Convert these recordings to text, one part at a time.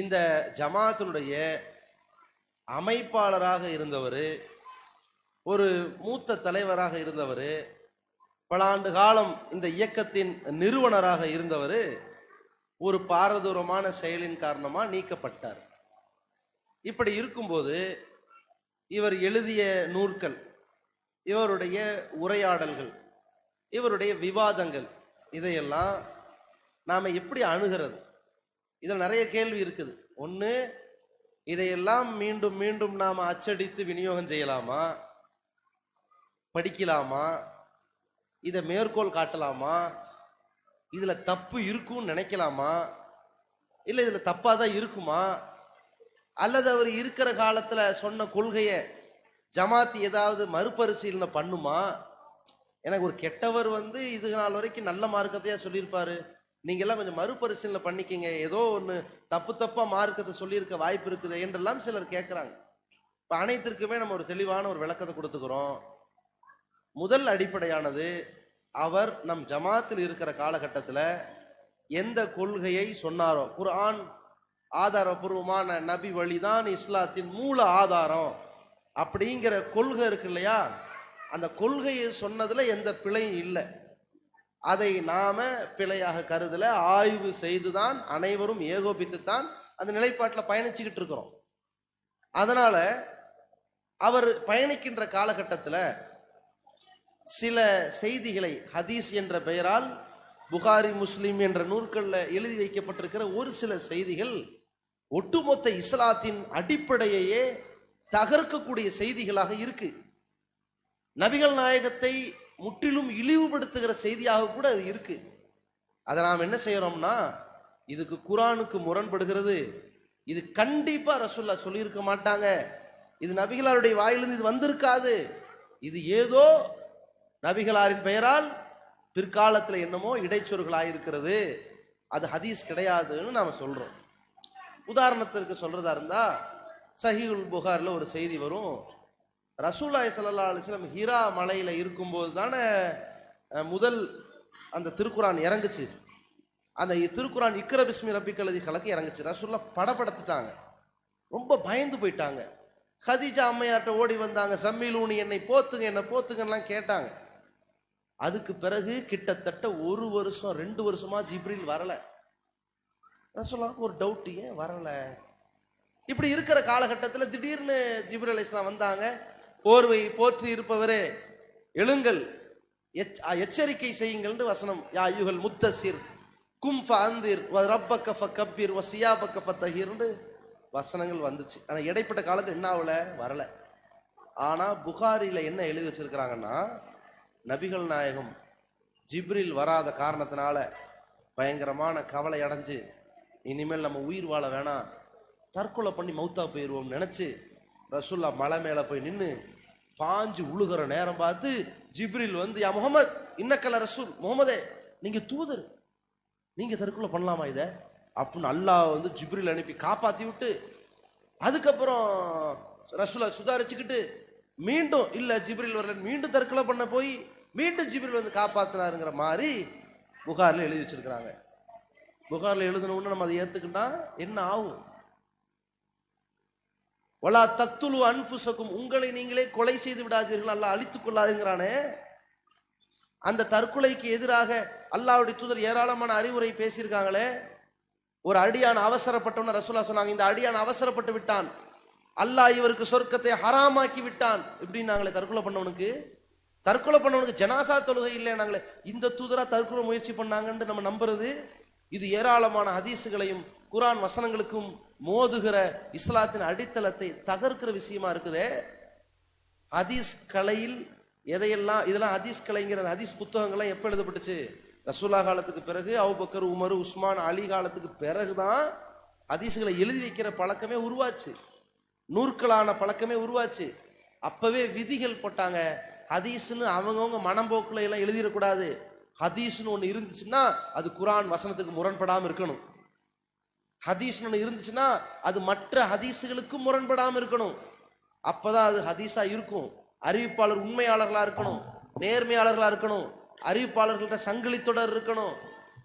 இந்த ஜமாத்தினுடைய அமைப்பாளராக இருந்தவர் ஒரு மூத்த தலைவராக இருந்தவர் பல ஆண்டு காலம் இந்த இயக்கத்தின் நிறுவனராக இருந்தவர் ஒரு பாரதூரமான செயலின் காரணமாக நீக்கப்பட்டார். இப்படி இருக்கும்போது இவர் எழுதிய நூற்கள் இவருடைய உரையாடல்கள் இவருடைய விவாதங்கள் இதையெல்லாம் நாம் எப்படி அணுகிறது? இதில் நிறைய கேள்வி இருக்குது. ஒன்று இதையெல்லாம் மீண்டும் மீண்டும் நாம் அச்சடித்து விநியோகம் செய்யலாமா? படிக்கலாமா? இதை மேற்கோள் காட்டலாமா? இதில் தப்பு இருக்கும்னு நினைக்கலாமா? இல்லை இதில் தப்பாக தான் இருக்குமா? அல்லது அவர் இருக்கிற காலத்தில் சொன்ன கொள்கையை ஜமாத் ஏதாவது மறுபரிசீலனை பண்ணுமா? எனக்கு ஒரு கெட்டவர் வந்து இது நாள் வரைக்கும் நல்ல மார்க்கத்தையா சொல்லியிருப்பாரு. நீங்கெல்லாம் கொஞ்சம் மறுபரிசீலனை பண்ணிக்கிங்க. ஏதோ ஒன்று தப்பு தப்பா மார்க்கத்தை சொல்லியிருக்க வாய்ப்பு இருக்குது என்றெல்லாம் சிலர் கேட்குறாங்க இப்போ அனைத்திற்குமே நம்ம ஒரு தெளிவான ஒரு விளக்கத்தை கொடுத்துக்கிறோம். முதல் அடிப்படையானது அவர் நம் ஜமாத்தில் இருக்கிற காலகட்டத்தில் எந்த கொள்கையை சொன்னாரோ குர்ஆன் ஆதாரபூர்வமான நபி வழிதான் இஸ்லாத்தின் மூல ஆதாரம் அப்படிங்கிற கொள்கை இருக்கு இல்லையா? அந்த கொள்கையை சொன்னதுல எந்த பிழையும் இல்லை. அதை நாம பிழையாக கருதல ஆய்வு செய்துதான் அனைவரும் ஏகோபித்துத்தான் அந்த நிலைப்பாட்டில் பயணிச்சுக்கிட்டு இருக்கிறோம். அதனால அவர் பயணிக்கின்ற காலகட்டத்தில் சில செய்திகளை ஹதீஸ் என்ற பெயரால் புகாரி முஸ்லிம் என்ற நூற்களில் எழுதி வைக்கப்பட்டிருக்கிற ஒரு சில செய்திகள் ஒட்டுமொத்த இஸ்லாத்தின் அடிப்படையையே தகர்க்கக்கூடிய செய்திகளாக இருக்கு. நபிகள் நாயகத்தை முற்றிலும் இழிவுபடுத்துகிற செய்தியாக கூட அது இருக்கு. அதை நாம் என்ன செய்யறோம்னா இதுக்கு குரானுக்கு முரண்படுகிறது. இது கண்டிப்பா ரசுல்லா சொல்லியிருக்க மாட்டாங்க. இது நபிகளாருடைய வாயிலிருந்து இது வந்திருக்காது. இது ஏதோ நபிகளாரின் பெயரால் பிற்காலத்தில் என்னமோ இடைச்சொற்களாக இருக்கிறது அது ஹதீஸ் கிடையாதுன்னு நாம் சொல்றோம். உதாரணத்திற்கு சொல்றதா இருந்தா உல் புகாரில் ஒரு செய்தி வரும். ரசூலாய் சல்லா அலிஸ்லாம் ஹீரா மலையில் இருக்கும்போது தானே முதல் அந்த திருக்குரான் இறங்குச்சு. அந்த திருக்குரான் இக்ர பிஸ்மி ரப்பி கலதி கலக்கு இறங்குச்சு. ரசூல்லா படப்படுத்திட்டாங்க ரொம்ப பயந்து போயிட்டாங்க. ஹதீஜா அம்மையார்ட்ட ஓடி வந்தாங்க சம்மிலூனி என்னை போத்துங்க என்னை போத்துங்கலாம் கேட்டாங்க. அதுக்கு பிறகு கிட்டத்தட்ட ஒரு வருஷம் ரெண்டு வருஷமா ஜிப்ரில் வரலை. ரசூல்லாவுக்கு ஒரு டவுட் ஏன் வரலை? இப்படி இருக்கிற காலகட்டத்தில் திடீர்னு ஜிப்ரல் இஸ்லாம் வந்தாங்க. போர்வை போற்றி இருப்பவரே எழுங்கள். எச்- எச்சரிக்கை செய்யுங்கள் வசனம். யா யுகல் முத்தசிர். கும் ஃபஅந்திர். வ ரப்பக்க கப்பீர் வசியா சியாபக்க ஃபத்தஹிர்னு வசனங்கள் வந்துச்சு. ஆனால் இடைப்பட்ட காலத்தில் என்ன ஆகல? வரல. ஆனால் புகாரியில் என்ன எழுதி வச்சிருக்கிறாங்கன்னா நபிகள் நாயகம் ஜிப்ரில் வராத காரணத்தினால பயங்கரமான கவலை அடைஞ்சு இனிமேல் நம்ம உயிர் வாழ வேணாம். தற்கொலை பண்ணி மௌத்தா போயிடுவோம் நினச்சி ரசுல்லா மலை மேலே போய் நின்று பாஞ்சு உழுகிற நேரம் பார்த்து ஜிப்ரில் வந்து யா முகமது இன்னக்கல ரசூல் முகமதே நீங்க தூதர். நீங்க தற்கொலை பண்ணலாமா இதை? அப்படின்னு அல்லாஹ் வந்து ஜிப்ரில் அனுப்பி காப்பாத்தி விட்டு அதுக்கப்புறம் ரசூலை சுதாரிச்சுக்கிட்டு மீண்டும் இல்லை ஜிப்ரில் வரல மீண்டும் தற்கொலை பண்ண போய் மீண்டும் ஜிப்ரில் வந்து காப்பாத்தினாருங்கிற மாதிரி புகாரில் எழுதி வச்சிருக்கிறாங்க. புகாரில் எழுதின உடனே நம்ம அதை ஏற்றுக்கிட்டா என்ன ஆகும்? ஒலா தத்துலு அன்புசக்கும் உங்களை நீங்களே கொலை செய்து விடாதீர்கள் அல்ல அழித்துக் கொள்ளாதுங்கிறானே அந்த தற்கொலைக்கு எதிராக அல்லாவுடைய தூதர் ஏராளமான அறிவுரை பேசியிருக்காங்களே? ஒரு அடியான் அவசரப்பட்டவன ரசூலா சொன்னாங்க இந்த அடியான் அவசரப்பட்டு விட்டான். அல்லாஹ் இவருக்கு சொர்க்கத்தை ஹராமாக்கி விட்டான். இப்படின்னாங்களே தற்கொலை பண்ணவனுக்கு? தற்கொலை பண்ணவனுக்கு ஜனாசா தொழுகை இல்லை நாங்களே இந்த தூதரா தற்கொலை முயற்சி பண்ணாங்கன்னு நம்ம நம்புறது? இது ஏராளமான ஹதீஸுகளையும் குரான் வசனங்களுக்கும் மோதுகிற இஸ்லாத்தின் அடித்தளத்தை தகர்க்கிற விஷயமா இருக்குதே. ஹதீஸ் கலையில் எதையெல்லாம் இதெல்லாம் ஹதீஸ் கலைங்கிற ஹதீஸ் புத்தகங்கள்லாம் எப்போ எழுதப்பட்டுச்சு? ரசூலா காலத்துக்கு பிறகு அவுபக்கர் உமர் உஸ்மான் அலி காலத்துக்கு பிறகுதான் ஹதீஸ்களை எழுதி வைக்கிற பழக்கமே உருவாச்சு. நூற்களான பழக்கமே உருவாச்சு. அப்பவே விதிகள் போட்டாங்க. ஹதீஸ்னு அவங்கவுங்க மனம்போக்குல எல்லாம் எழுதிடக்கூடாது. ஹதீஸ்னு ஒன்று இருந்துச்சுன்னா அது குரான் வசனத்துக்கு முரண்படாமல் இருக்கணும். ஹதீஸ்னு ஒன்று இருந்துச்சுன்னா அது மற்ற ஹதீஸுகளுக்கும் முரண்படாமல் இருக்கணும். அப்போதான் அது ஹதீஸாக இருக்கும். அறிவிப்பாளர் உண்மையாளர்களாக இருக்கணும். நேர்மையாளர்களாக இருக்கணும். அறிவிப்பாளர்கள்ட்ட சங்கிலி தொடர் இருக்கணும்.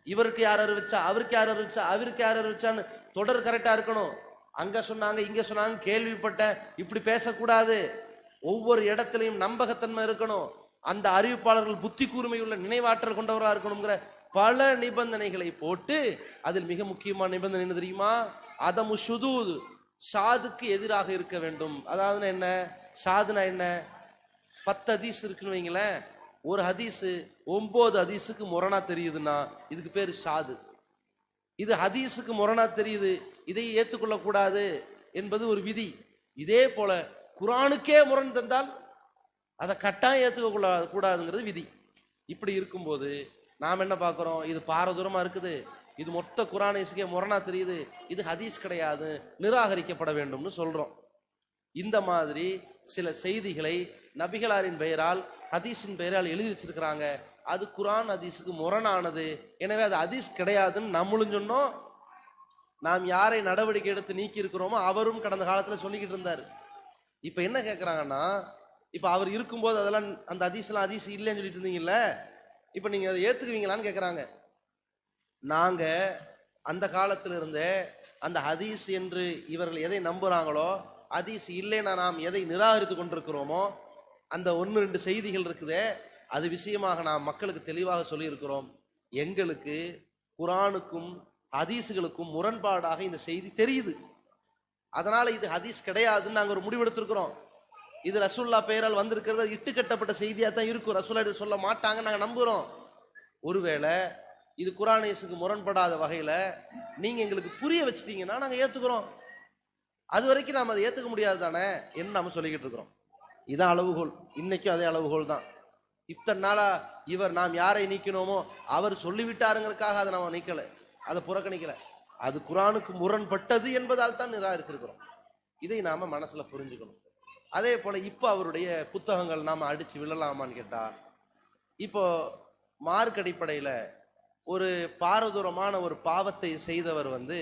இவருக்கு யார் அறிவிச்சா அவருக்கு யார் அறிவிச்சா அவருக்கு யார் அறிவிச்சான்னு தொடர் கரெக்டாக இருக்கணும். அங்கே சொன்னாங்க இங்கே சொன்னாங்க கேள்விப்பட்ட இப்படி பேசக்கூடாது. ஒவ்வொரு இடத்துலையும் நம்பகத்தன்மை இருக்கணும். அந்த அறிவிப்பாளர்கள் புத்தி கூர்மையுள்ள நினைவாற்றல் கொண்டவராக இருக்கணுங்கிற பல நிபந்தனைகளை போட்டு அதில் மிக முக்கியமான நிபந்தனை என்ன தெரியுமா? அதமு சுதூது ஷாதுக்கு எதிராக இருக்க வேண்டும். அதாவது என்ன? ஷாதுனா என்ன? பத்து ஹதீஸ் இருக்குன்னு வைங்களேன். ஒரு ஹதீஸ் ஒன்பது ஹதீஸுக்கு முரணா தெரியுதுன்னா இதுக்கு பேர் ஷாது. இது ஹதீஸுக்கு முரணா தெரியுது. இதை ஏற்றுக்கொள்ளக்கூடாது என்பது ஒரு விதி. இதே போல குரானுக்கே முரண் தந்தால் அதை கட்டாயம் ஏற்றுக்க கூடாதுங்கிறது விதி. இப்படி இருக்கும்போது நாம் என்ன பார்க்குறோம்? இது பாரதூரமாக இருக்குது. இது மொத்த குரானேஸுக்கே முரணா தெரியுது. இது ஹதீஸ் கிடையாது. நிராகரிக்கப்பட வேண்டும்னு சொல்கிறோம் இந்த மாதிரி சில செய்திகளை நபிகளாரின் பெயரால் ஹதீஸின் பெயரால் எழுதி வச்சிருக்கிறாங்க. அது குரான் ஹதீஸுக்கு முரணானது. எனவே அது ஹதீஸ் கிடையாதுன்னு நம்மளும் சொன்னோம். நாம் யாரை நடவடிக்கை எடுத்து நீக்கி இருக்கிறோமோ அவரும் கடந்த காலத்தில் சொல்லிக்கிட்டு இருந்தார். இப்போ என்ன கேட்குறாங்கன்னா இப்போ அவர் இருக்கும்போது அதெல்லாம் அந்த அதிசலாம் அதிசி இல்லைன்னு சொல்லிட்டு இருந்தீங்கல்ல? இப்போ நீங்கள் அதை ஏற்றுக்குவீங்களான்னு கேட்குறாங்க நாங்கள் அந்த காலத்தில் இருந்தே அந்த ஹதீஸ் என்று இவர்கள் எதை நம்புகிறாங்களோ ஹதீஸ் இல்லைன்னா நாம் எதை நிராகரித்து கொண்டிருக்கிறோமோ அந்த ஒன்று ரெண்டு செய்திகள் இருக்குதே அது விஷயமாக நாம் மக்களுக்கு தெளிவாக சொல்லியிருக்கிறோம். எங்களுக்கு குரானுக்கும் ஹதீஸுகளுக்கும் முரண்பாடாக இந்த செய்தி தெரியுது. அதனால் இது ஹதீஸ் கிடையாதுன்னு நாங்கள் ஒரு முடிவெடுத்திருக்கிறோம். இது ரசூல்லா பெயரால் வந்திருக்கிறது. இட்டு கட்டப்பட்ட செய்தியாக தான் இருக்கும். ரசூல்லா இது சொல்ல மாட்டாங்க நாங்கள் நம்புகிறோம் ஒருவேளை இது குரானேஸுக்கு முரண்படாத வகையில் நீங்கள் எங்களுக்கு புரிய வச்சிட்டீங்கன்னா நாங்கள் ஏற்றுக்கிறோம் அது வரைக்கும் நாம் அதை ஏற்றுக்க முடியாது தானே என்று நம்ம சொல்லிக்கிட்டு இருக்கிறோம். இதான் அளவுகோல். இன்னைக்கும் அதே அளவுகோல் தான். இத்தனை நாளாக இவர் நாம் யாரை நீக்கினோமோ அவர் சொல்லிவிட்டாருங்கிறதுக்காக அதை நம்ம நீக்கலை. அதை புறக்கணிக்கலை. அது குரானுக்கு முரண்பட்டது என்பதால் தான் நிராகரித்திருக்கிறோம். இதை நாம் மனசில் புரிஞ்சுக்கணும். அதே போல இப்போ அவருடைய புத்தகங்கள் நாம் அடித்து விழலாமான்னு கேட்டால் இப்போ மார்க் அடிப்படையில் ஒரு பாரதூரமான ஒரு பாவத்தை செய்தவர் வந்து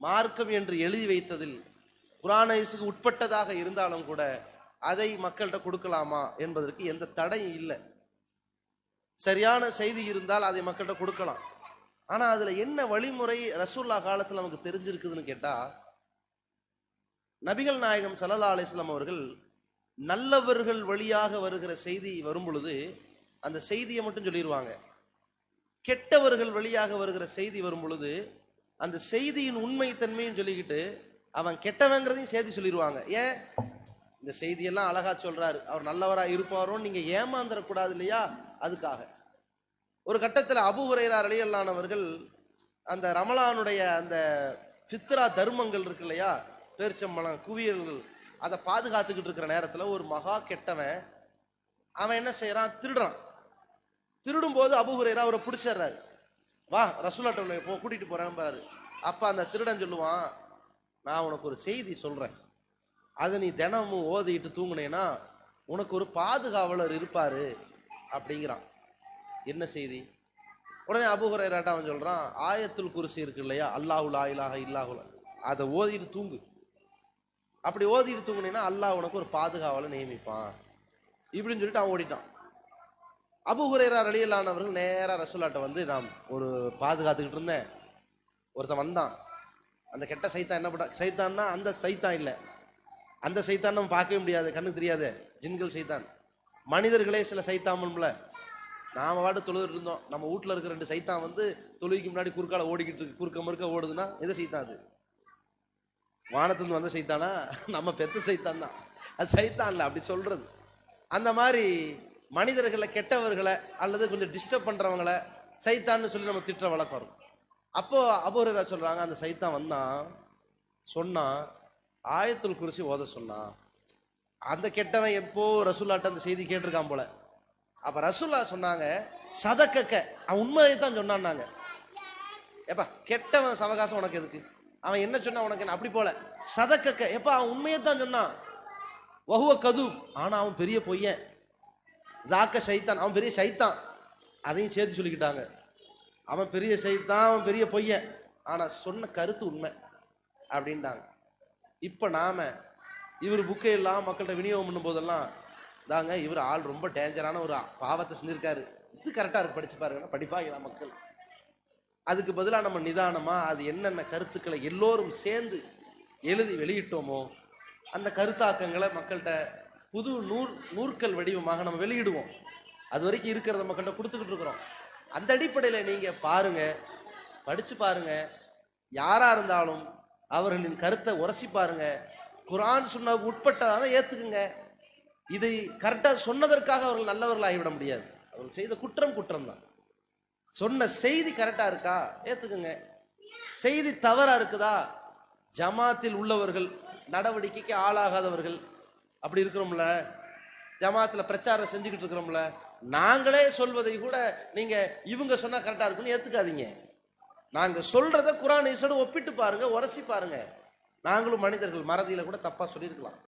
மார்க்கம் என்று எழுதி வைத்ததில் குரானைஸுக்கு உட்பட்டதாக இருந்தாலும் கூட அதை மக்கள்கிட்ட கொடுக்கலாமா என்பதற்கு எந்த தடையும் இல்லை. சரியான செய்தி இருந்தால் அதை மக்கள்கிட்ட கொடுக்கலாம். ஆனால் அதில் என்ன வழிமுறை ரசூல்லா காலத்தில் நமக்கு தெரிஞ்சிருக்குதுன்னு கேட்டால் நபிகள் நாயகம் சல்லா அலிஸ்லாம் அவர்கள் நல்லவர்கள் வழியாக வருகிற செய்தி வரும் பொழுது அந்த செய்தியை மட்டும் சொல்லிடுவாங்க கெட்டவர்கள் வழியாக வருகிற செய்தி வரும் பொழுது அந்த செய்தியின் உண்மைத்தன்மையும் சொல்லிக்கிட்டு அவன் கெட்டவங்கிறதையும் செய்தி சொல்லிடுவாங்க ஏன்? இந்த செய்தியெல்லாம் அழகா சொல்றாரு. அவர் நல்லவரா இருப்பாரோன்னு நீங்க ஏமாந்துடக்கூடாது இல்லையா? அதுக்காக. ஒரு கட்டத்தில் அபு ஹுரைரா ரலியல்லானவர்கள் அந்த ரமலானுடைய அந்த ஃபித்ரா தர்மங்கள் இருக்கு இல்லையா? பேரிச்சம்பழம் குவியல்கள் அதை பாதுகாத்துக்கிட்டு இருக்கிற நேரத்தில் ஒரு மகா கெட்டவன் அவன் என்ன செய்யறான்? திருடுறான். திருடும் போது அபு அவரை பிடிச்சிடுறாரு. வா ரசூலாட்ட போ கூட்டிட்டு போறேன் பாரு. அப்ப அந்த திருடன் சொல்லுவான் நான் உனக்கு ஒரு செய்தி சொல்றேன். அதை நீ தினமும் ஓதிட்டு தூங்குனேன்னா உனக்கு ஒரு பாதுகாவலர் இருப்பாரு அப்படிங்கிறான். என்ன செய்தி? உடனே அபு அவன் சொல்றான் ஆயத்துல் குருசி இருக்கு இல்லையா? அல்லாஹுல் ஆயிலாக இல்லாஹுலா அதை ஓதிட்டு தூங்கு. அப்படி ஓதிட்டு தூங்குனீன்னா அல்லாஹ் உனக்கு ஒரு பாதுகாவலை நியமிப்பான். இப்படின்னு சொல்லிட்டு அவன் ஓடிட்டான். அபு ஹுரேரா ரலியல்லானவர்கள் நேராக ரசூலாட்ட வந்து நான் ஒரு பாதுகாத்துக்கிட்டு இருந்தேன். ஒருத்தன் வந்தான். அந்த கெட்ட சைத்தான் என்ன பண்ண சைத்தான்னா அந்த சைத்தான் இல்லை. அந்த சைத்தான் நம்ம பார்க்கவே முடியாது கண்ணுக்கு தெரியாது. ஜின்கள் சைத்தான். மனிதர்களே சில சைத்தாமன்ல நாம வாட்டு தொழுதுட்டு இருந்தோம். நம்ம வீட்ல இருக்கிற ரெண்டு சைத்தான் வந்து தொழுவிக்கு முன்னாடி குறுக்கால ஓடிக்கிட்டு இருக்கு. குறுக்க முறுக்க ஓடுதுன்னா எது சைத்தான் அது? வானத்துலேருந்து வந்த சைத்தானா? நம்ம பெத்த சைத்தான் தான். அது சைத்தான் இல்லை அப்படி சொல்றது. அந்த மாதிரி மனிதர்களை கெட்டவர்களை அல்லது கொஞ்சம் டிஸ்டர்ப் பண்ணுறவங்கள சைத்தான்னு சொல்லி நம்ம திட்டுற வழக்கம் வரும் அப்போ அபோரரா சொல்றாங்க அந்த சைத்தான் வந்தான் சொன்னான் ஆயத்துல் குருசி ஓத சொன்னான் அந்த கெட்டவன் எப்போ ரசூல்லாட்ட அந்த செய்தி கேட்டிருக்கான் போல. அப்ப ரசூல்லா சொன்னாங்க சதக்கக்க. அவன் உண்மையை தான் சொன்னான்னாங்க. ஏப்பா கெட்டவன் சவகாசம் உனக்கு எதுக்கு? அவன் என்ன சொன்னா உனக்கு? அப்படி போல. சதக்கக்க. எப்ப அவன் உண்மையை தான் சொன்னான். வகுவ கது ஆனா அவன் பெரிய பொய்யன். தாக்க சைத்தான். அவன் பெரிய சைத்தான். அதையும் சேர்த்து சொல்லிக்கிட்டாங்க. அவன் பெரிய சைத்தான் அவன் பெரிய பொய்யன். ஆனா சொன்ன கருத்து உண்மை. அப்படின்ட்டாங்க. இப்ப நாம இவர் புக்கை எல்லாம் மக்கள்கிட்ட விநியோகம் பண்ணும் போதெல்லாம் தாங்க இவர் ஆள் ரொம்ப டேஞ்சரான ஒரு பாவத்தை செஞ்சிருக்காரு. இது கரெக்டா இருக்கு. படிச்சு பாருங்கன்னா படிப்பாங்களா மக்கள்? அதுக்கு பதிலாக நம்ம நிதானமாக அது என்னென்ன கருத்துக்களை எல்லோரும் சேர்ந்து எழுதி வெளியிட்டோமோ அந்த கருத்தாக்கங்களை மக்கள்கிட்ட புது நூல் நூற்கள் வடிவமாக நம்ம வெளியிடுவோம். அது வரைக்கும் இருக்கிறத மக்கள்கிட்ட கொடுத்துக்கிட்டு இருக்கிறோம். அந்த அடிப்படையில் நீங்கள் பாருங்கள் படித்து பாருங்கள் யாராக இருந்தாலும் அவர்களின் கருத்தை உரசி பாருங்கள் குரான் சொன்ன உட்பட்டதான ஏற்றுக்குங்க இதை கரெக்டாக சொன்னதற்காக அவர்கள் நல்லவர்கள் ஆகிவிட முடியாது. அவர்கள் செய்த குற்றம் குற்றம் தான் சொன்ன செய்தி கரெக்டா இருக்கா? ஏத்துக்குங்க. செய்தி தவறா இருக்குதா? ஜமாத்தில் உள்ளவர்கள் நடவடிக்கைக்கு ஆளாகாதவர்கள் அப்படி இருக்கிறோம்ல. ஜமாத்தில் பிரச்சாரம் செஞ்சுக்கிட்டு இருக்கிறோம்ல. நாங்களே சொல்வதை கூட நீங்க இவங்க சொன்னா கரெக்டா இருக்குன்னு ஏத்துக்காதீங்க. நாங்க சொல்றத குரான் ஈசோடு ஒப்பிட்டு பாருங்க உரசி பாருங்க. நாங்களும் மனிதர்கள் மறதியில கூட தப்பா சொல்லியிருக்கலாம்.